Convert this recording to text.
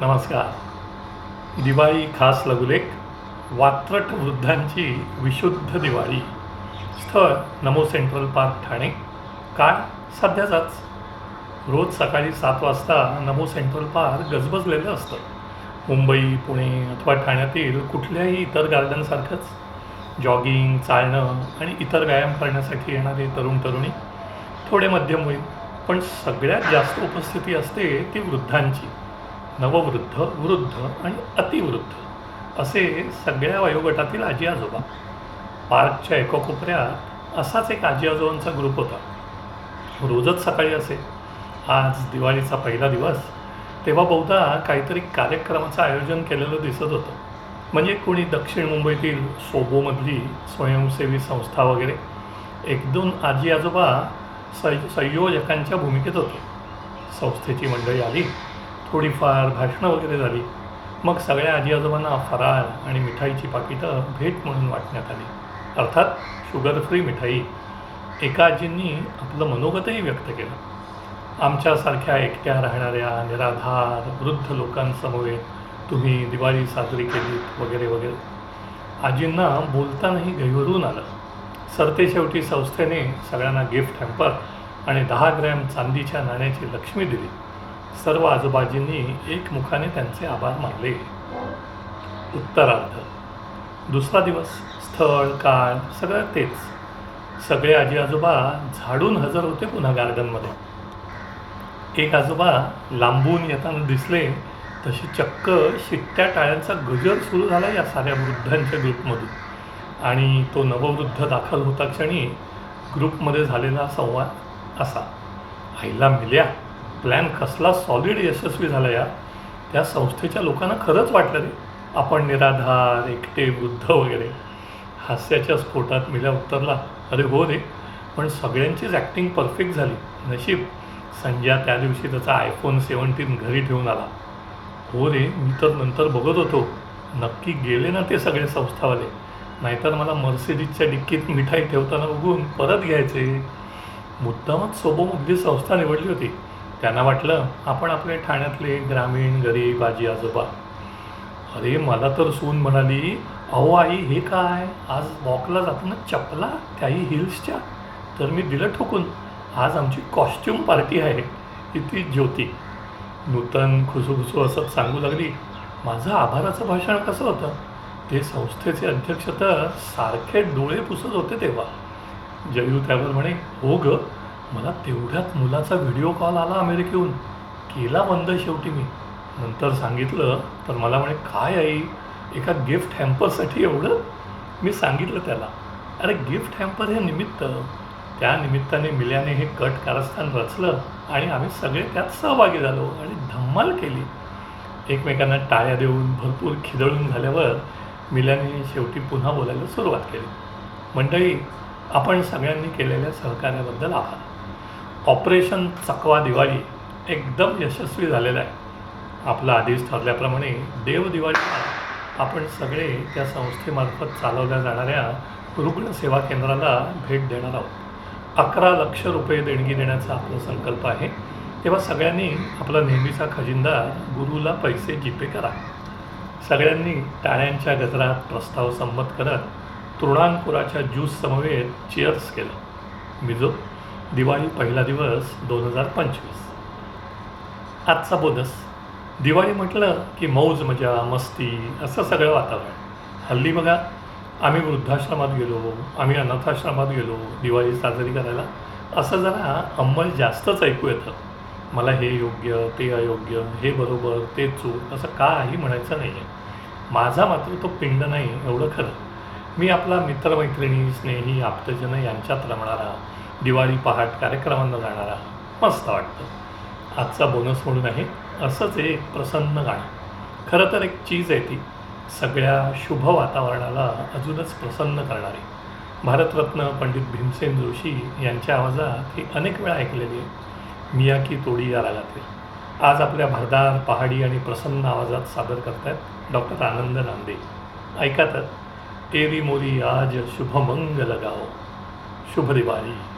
नमस्कार. दिवाळी खास लघुलेख वात्रट वृद्धांची विशुद्ध दिवाळी. स्थळ नमो सेंट्रल पार्क ठाणे. काळ सध्याचाच. रोज सकाळी सात वाजता नमो सेंट्रल पार्क गजबजलेलं असतं. मुंबई पुणे अथवा ठाण्यातील कुठल्याही इतर गार्डनसारखंच जॉगिंग चालणं आणि इतर व्यायाम करण्यासाठी येणारे तरुण तरुणी थोडे मध्यम होईल पण सगळ्यात जास्त उपस्थिती असते ती वृद्धांची. नववृद्ध वृद्ध आणि अतिवृद्ध असे सगळ्या वयोगटातील आजी आजोबा. पार्कच्या एका कोपऱ्यात असाच एक आजी आजोबांचा ग्रुप होता. रोजच सकाळी असे. आज दिवाळीचा पहिला दिवस. तेव्हा बहुधा काहीतरी कार्यक्रमाचं आयोजन केलेलं दिसत होतं. म्हणजे कोणी दक्षिण मुंबईतील सोबोमधली स्वयंसेवी संस्था वगैरे. एक दोन आजी आजोबा सं संयोजकांच्या भूमिकेत होते. संस्थेची मंडळी आली. थोडीफार भाषणं वगैरे झाली. मग सगळ्या आजी आजोबांना फराळ आणि मिठाईची पाकिटं भेट म्हणून वाटण्यात आली. अर्थात शुगर फ्री मिठाई. एका आजींनी आपलं मनोगतही व्यक्त केलं. आमच्यासारख्या एकट्या राहणाऱ्या निराधार वृद्ध लोकांसमवेत तुम्ही दिवाळी साजरी केली वगैरे वगैरे. आजींना बोलतानाही गहिवरून आलं. सरते शेवटी संस्थेने सगळ्यांना गिफ्ट हॅम्पर आणि दहा ग्रॅम चांदीच्या नाण्याची लक्ष्मी दिली. सर्व आजोबाजींनी एकमुखाने त्यांचे आभार मानले. उत्तरार्ध. दुसरा दिवस स्थळ काळ सगळं तेच. सगळे आजी आजोबा झाडून हजर होते पुन्हा गार्डनमध्ये. एक आजोबा लांबून येताना दिसले तशी चक्क शिट्ट्या टाळ्यांचा गजर सुरू झाला या साऱ्या वृद्धांच्या ग्रुपमधून. आणि तो नववृद्ध दाखल होता क्षणी ग्रुपमध्ये झालेला संवाद असा आईला मिल्या. प्लॅन कसला सॉलिड यशस्वी झाला या त्या संस्थेच्या लोकांना खरंच वाटलं रे. आपण निराधार एकटे वृद्ध वगैरे हास्याच्या स्फोटात मिल्या उत्तरला. अरे हो रे पण सगळ्यांचीच ॲक्टिंग परफेक्ट झाली. नशीब संजय त्या दिवशी त्याचा आयफोन सेवन्टीन घरी ठेवून आला. हो रे मी तर नंतर बघत होतो. नक्की गेले ना ते सगळे संस्थावाले. नाहीतर मला मर्सिडीजच्या डिक्कीत मिठाई ठेवताना बघून परत घ्यायचे. मुद्दामच सोबोमधली संस्था निवडली होती. त्यांना वाटलं आपण आपले ठाण्यातले ग्रामीण गरीब आजी आजोबा. अरे मला तर सून म्हणाली अहो आई हे काय? आज वॉकला जाताना चपला त्याही हिल्सच्या तर मी दिलं ठोकून. आज आमची कॉस्ट्युम पार्टी आहे. इथे ज्योती. नूतन खुसूखुसू असं सांगू लागली माझं आभाराचं भाषण कसं होतं? ते संस्थेचे अध्यक्ष तर सारखे डोळे पुसत होते तेव्हा. जयू त्यावर म्हणे हो गं. मला तेवढ्याच मुलाचा व्हिडिओ कॉल आला अमेरिकेहून. केला बंद शेवटी मी. नंतर सांगितलं तर मला म्हणे काय आई एका गिफ्ट हॅम्परसाठी एवढं? मी सांगितलं त्याला अरे गिफ्ट हॅम्पर हे निमित्त. त्या निमित्ताने मिल्याने हे कट कारस्थान रचलं आणि आम्ही सगळे त्यात सहभागी झालो आणि धम्माल केली. एकमेकांना टाळ्या देऊन भरपूर खिदळून झाल्यावर मिल्याने शेवटी पुन्हा बोलायला सुरुवात केली. मंडळी आपण सगळ्यांनी केलेल्या सहकार्याबद्दल आभार. ऑपरेशन चकवा दिवाळी एकदम यशस्वी झालेलं आहे. आपलं आधीच ठरल्याप्रमाणे देव दिवाळीला आपण सगळे त्या संस्थेमार्फत चालवल्या जाणाऱ्या रुग्णसेवा केंद्राला भेट देणार आहोत. अकरा लक्ष रुपये देणगी देण्याचा आपला संकल्प आहे. तेव्हा सगळ्यांनी आपला नेहमीचा खजिनदार गुरुला पैसे जीपे करा. सगळ्यांनी टाळ्यांच्या गजरात प्रस्ताव संमत करत तृणांकुराच्या ज्यूस समवेत चिअर्स केलं. मिजो. दिवाळी पहिला दिवस दोन हजार पंचवीस. आजचा बोनस दिवाळी म्हटलं की मौज मजा मस्ती असं सगळं वातावरण. हल्ली बघा आम्ही वृद्धाश्रमात गेलो आम्ही अनाथाश्रमात गेलो दिवाळी साजरी करायला. असं जरा अंमल जास्तच ऐकू येतं. मला हे योग्य ते अयोग्य हे बरोबर ते चूक असं काही म्हणायचं नाही आहे माझा मात्र तो पिंड नाही एवढं खरं. मी आपला मित्रमैत्रिणी स्नेही आप्तजन यांच्यात रमणारा दिवाळी पहाट कार्यक्रमांना जाणारा मस्त वाटतं. आजचा बोनस म्हणून आहे असंच एक प्रसन्न गाणं. खरं तर एक चीज आहे ती सगळ्या शुभ वातावरणाला अजूनच प्रसन्न करणारी. भारतरत्न पंडित भीमसेन जोशी यांच्या आवाजात ही अनेक वेळा ऐकलेली आहे मियाकी तोडी या रागातील. आज आपल्या भरदार पहाडी आणि प्रसन्न आवाजात सादर करतायत डॉक्टर आनंद नांदे. ऐका तर तेरी मोरी आज शुभमंगल गाव. शुभ दिवाळी.